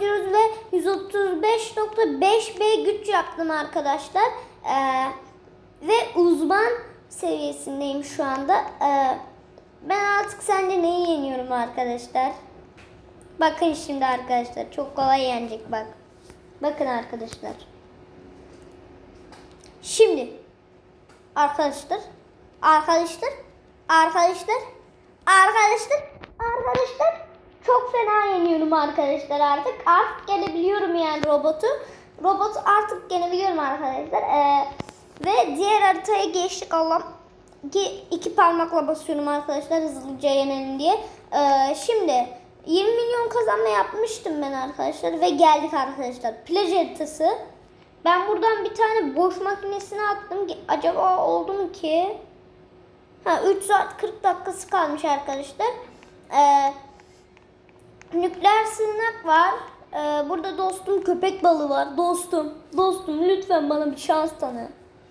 ediyoruz ve 135.5B güç yaptım arkadaşlar. Ee, ve uzman seviyesindeyim şu anda. Ee, ben artık sence neyi yeniyorum arkadaşlar? Bakın şimdi arkadaşlar çok kolay yenecek bak. Bakın arkadaşlar. Şimdi arkadaşlar arkadaşlar arkadaşlar arkadaşlar arkadaşlar çok fena yeniyorum arkadaşlar artık. Artık gelebiliyorum yani robotu. Robotu artık gelebiliyorum arkadaşlar. Ee, ve diğer haritaya geçtik Allah'ım. İki, iki parmakla basıyorum arkadaşlar hızlıca yenelim diye. Ee, şimdi 20 milyon kazanma yapmıştım ben arkadaşlar ve geldik arkadaşlar. Plaj haritası. Ben buradan bir tane boş makinesine attım. Acaba oldu mu ki? Ha 3 saat 40 dakikası kalmış arkadaşlar. Ee, nükleer sığınak var. Ee, burada dostum köpek balığı var. Dostum, dostum lütfen bana bir şans tanı.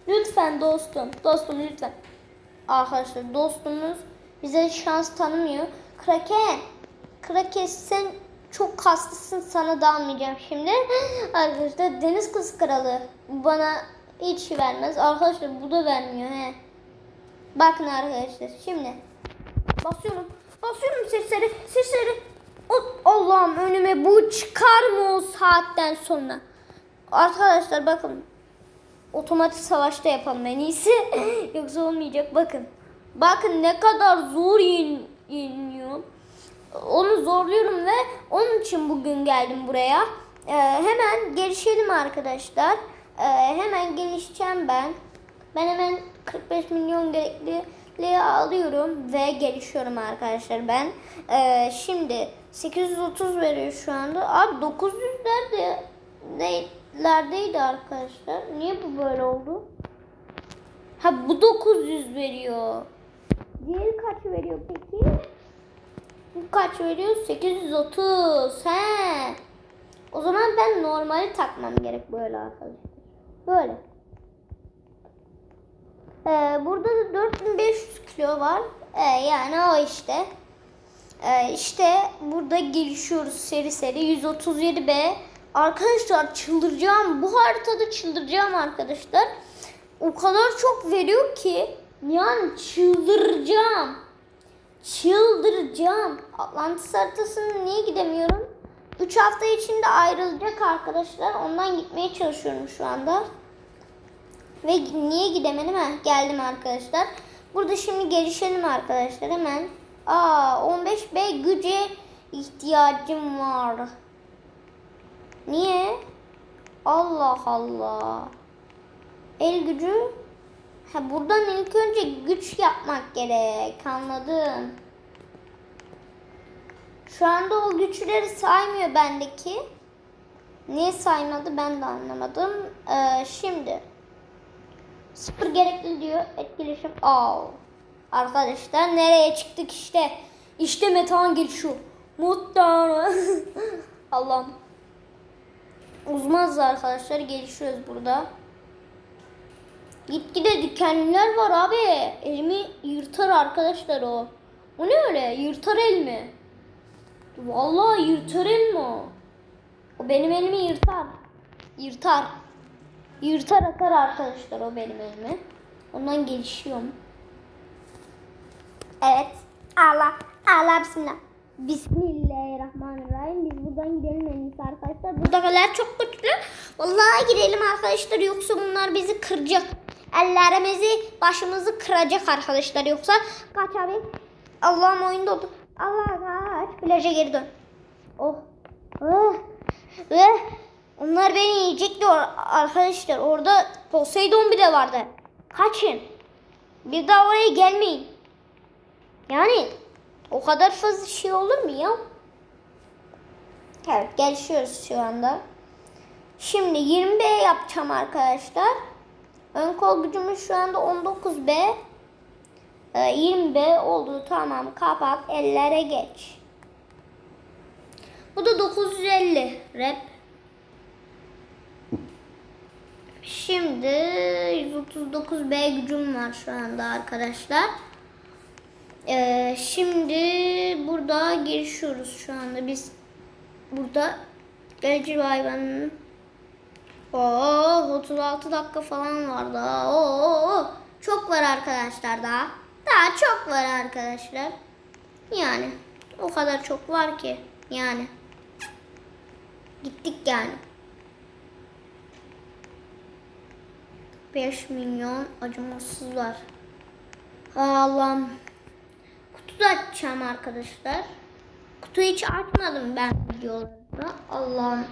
Lütfen dostum, dostum lütfen. Arkadaşlar dostumuz bize şans tanımıyor. Kraken, Kraken sen çok kaslısın sana dalmayacağım şimdi. Arkadaşlar deniz kız kralı bana hiç vermez. Arkadaşlar bu da vermiyor he. Bakın arkadaşlar şimdi basıyorum. Basıyorum sesleri sesleri. Allah'ım önüme bu çıkar mı o saatten sonra? Arkadaşlar bakın otomatik savaşta yapalım en iyisi. Yoksa olmayacak bakın. Bakın ne kadar zor yen, yeniliyor. Onu zorluyorum ve onun için bugün geldim buraya. Ee, hemen gelişelim arkadaşlar. Ee, hemen gelişeceğim ben. Ben hemen 45 milyon gerekliliği alıyorum ve gelişiyorum arkadaşlar ben. Ee, şimdi 830 veriyor şu anda. Abi 900'lerde neylerdeyddi arkadaşlar? Niye bu böyle oldu? Ha bu 900 veriyor. Diğeri kaç veriyor peki? Bu kaç veriyor? 830. He. O zaman ben normali takmam gerek böyle arkadaşlar. Böyle. Ee, burada da 4500 kilo var. Ee, yani o işte. Ee, işte burada gelişiyoruz seri seri. 137B. Arkadaşlar çıldıracağım. Bu haritada çıldıracağım arkadaşlar. O kadar çok veriyor ki. Yani çıldıracağım. Çıldıracağım. Atlantis haritasına niye gidemiyorum? 3 hafta içinde ayrılacak arkadaşlar. Ondan gitmeye çalışıyorum şu anda. Ve niye gidemedim? Ha, geldim arkadaşlar. Burada şimdi gelişelim arkadaşlar hemen. Aa 15B güce ihtiyacım var. Niye? Allah Allah. El gücü. Ha buradan ilk önce güç yapmak gerek. Anladım. Şu anda o güçleri saymıyor bendeki. Niye saymadı ben de anlamadım. Ee, şimdi sıfır gerekli diyor. Etkileşim. Aa. Arkadaşlar nereye çıktık işte. İşte metan gelişiyor. Mutlu. Allah'ım. Uzmanız arkadaşlar gelişiyoruz burada. Gitgide dikenliler var abi. Elimi yırtar arkadaşlar o. O ne öyle? Yırtar el mi? Vallahi yırtar el mi o? O benim elimi yırtar. Yırtar. Yırtar atar arkadaşlar o benim elimi. Ondan gelişiyorum. Evet. Allah. Allah bismillah. Bismillahirrahmanirrahim. Biz buradan gidelim en iyisi arkadaşlar. Buradakiler çok güçlü. Vallahi gidelim arkadaşlar. Yoksa bunlar bizi kıracak. Ellerimizi, başımızı kıracak arkadaşlar. Yoksa kaç abi. Allah'ım oyunda oldu. Allah kaç. Plaja geri dön. Oh. Oh. Eh. Onlar beni yiyecekti arkadaşlar. Orada Poseidon bile vardı. Kaçın. Bir daha oraya gelmeyin. Yani o kadar fazla şey olur mu ya? Evet gelişiyoruz şu anda. Şimdi 20B yapacağım arkadaşlar. Ön kol gücümüz şu anda 19B. Ee, 20B oldu tamam kapat ellere geç. Bu da 950 rep. Şimdi 139B gücüm var şu anda arkadaşlar. Ee, şimdi burada gelişiyoruz şu anda biz burada Evcil hayvanın. Oo 36 dakika falan var daha. Oo çok var arkadaşlar daha. Daha çok var arkadaşlar. Yani o kadar çok var ki yani. Gittik yani. 5 milyon acımasızlar. Allah'ım. Kutu açacağım arkadaşlar. Kutuyu hiç açmadım ben videolarda. Allah'ım.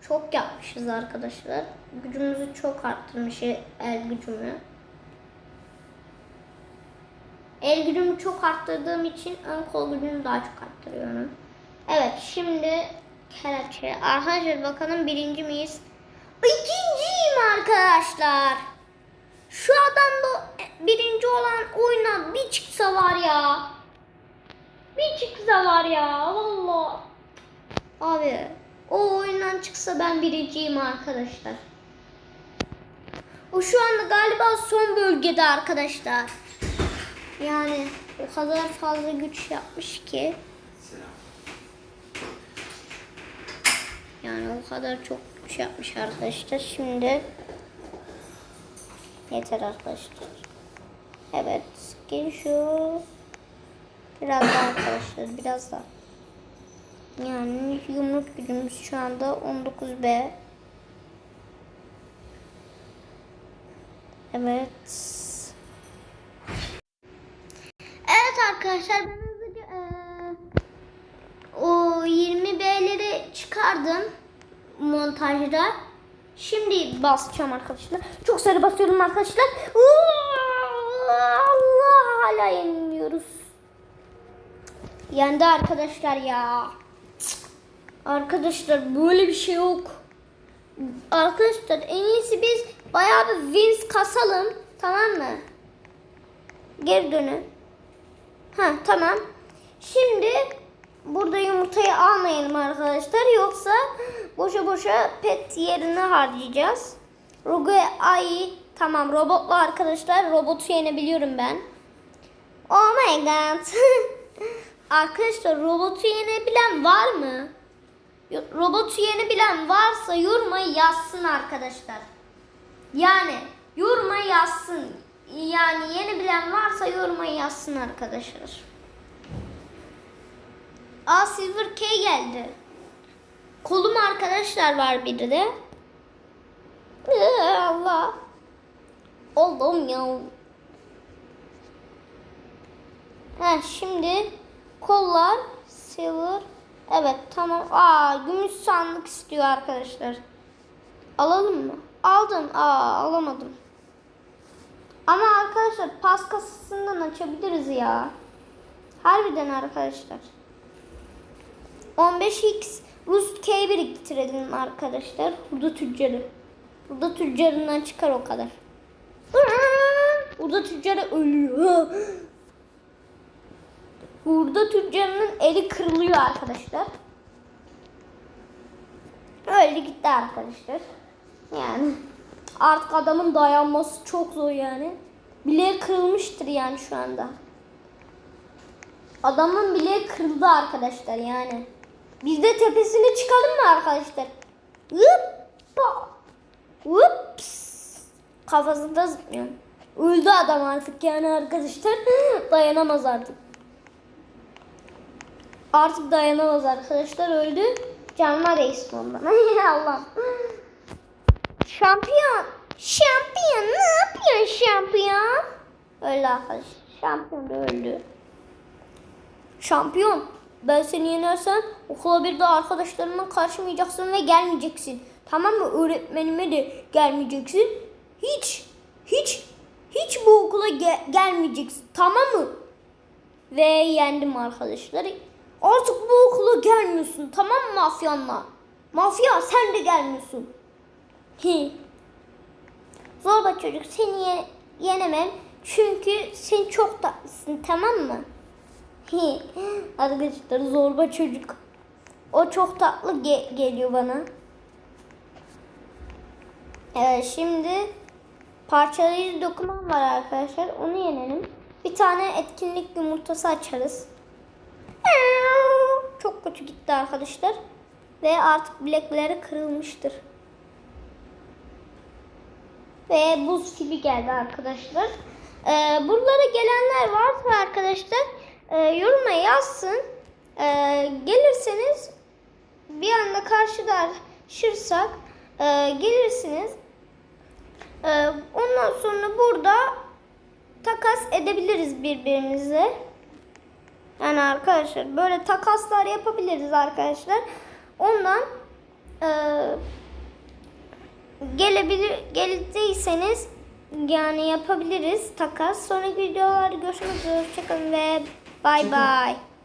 Çok yapmışız arkadaşlar. Gücümüzü çok arttırmış el gücümü. El gücümü çok arttırdığım için ön kol gücümü daha çok arttırıyorum. Evet şimdi kelepçe. Arkadaşlar bakalım birinci miyiz? İkinciyim arkadaşlar. Şu adam da birinci olan oyuna bir çıksa var ya. Bir çıksa var ya valla. Abi o oyundan çıksa ben birinciyim arkadaşlar. O şu anda galiba son bölgede arkadaşlar. Yani o kadar fazla güç yapmış ki. Yani o kadar çok güç yapmış arkadaşlar. Şimdi yeter arkadaşlar. Evet. Gel şu. Biraz daha arkadaşlar. Biraz daha. Yani yumruk gücümüz şu anda 19B. Evet. Evet arkadaşlar ben o 20 B'leri çıkardım montajda. Şimdi basacağım arkadaşlar. Çok sarı basıyorum arkadaşlar. Allah hala yeniliyoruz. Yendi arkadaşlar ya. Arkadaşlar böyle bir şey yok. Arkadaşlar en iyisi biz bayağı bir wins kasalım. Tamam mı? Geri dönün. Ha tamam. Şimdi burada yumurtayı almayalım arkadaşlar. Yoksa boşa boşa pet yerine harcayacağız. Rogu ay tamam robotlu arkadaşlar. Robotu yenebiliyorum ben. Oh my god. arkadaşlar robotu yenebilen var mı? Robotu yenebilen varsa yoruma yazsın arkadaşlar. Yani yoruma yazsın. Yani yenebilen varsa yoruma yazsın arkadaşlar. Silver K geldi. Kolum arkadaşlar var biri de. Ee, Allah. Oldum ya. Ha şimdi kollar silver. Evet tamam. Aa gümüş sandık istiyor arkadaşlar. Alalım mı? Aldım. Aa alamadım. Ama arkadaşlar pas kasasından açabiliriz ya. Harbiden arkadaşlar. 15x Rus K biriktirelim arkadaşlar. Burada tüccarı. Burada tüccarından çıkar o kadar. Burada tüccarı ölüyor. Burada tüccarının eli kırılıyor arkadaşlar. Öldü gitti arkadaşlar. Yani artık adamın dayanması çok zor yani. Bileği kırılmıştır yani şu anda. Adamın bileği kırıldı arkadaşlar yani. Biz de tepesine çıkalım mı arkadaşlar? Hoppa. Ups. Kafasında zıplıyor. Öldü adam artık yani arkadaşlar. Dayanamaz artık. Artık dayanamaz arkadaşlar öldü. Canlar reis ondan. Ay Allah'ım. Şampiyon. Şampiyon ne yapıyorsun şampiyon? Öldü arkadaşlar. Şampiyon öldü. Şampiyon. Ben seni yenersem okula bir daha arkadaşlarımla karşımayacaksın ve gelmeyeceksin. Tamam mı? Öğretmenime de gelmeyeceksin. Hiç, hiç, hiç bu okula ge- gelmeyeceksin. Tamam mı? Ve yendim arkadaşlar. Artık bu okula gelmiyorsun. Tamam mı mafyanla? Mafya sen de gelmiyorsun. Hi. Zorba çocuk seni ye- yenemem. Çünkü sen çok tatlısın tamam mı? Arkadaşlar zorba çocuk. O çok tatlı ge- geliyor bana. Evet şimdi parçalayıcı dokuman var arkadaşlar. Onu yenelim. Bir tane etkinlik yumurtası açarız. çok kötü gitti arkadaşlar. Ve artık bilekleri kırılmıştır. Ve buz gibi geldi arkadaşlar. Ee, buralara gelenler varsa arkadaşlar e, yoruma yazsın. Ee, gelirseniz bir anda karşılaşırsak e, gelirsiniz. Ee, ondan sonra burada takas edebiliriz birbirimizle. Yani arkadaşlar böyle takaslar yapabiliriz arkadaşlar. Ondan e, gelebilir geldiyseniz yani yapabiliriz takas. Sonraki videolarda görüşmek üzere. Hoşçakalın ve Bye bye.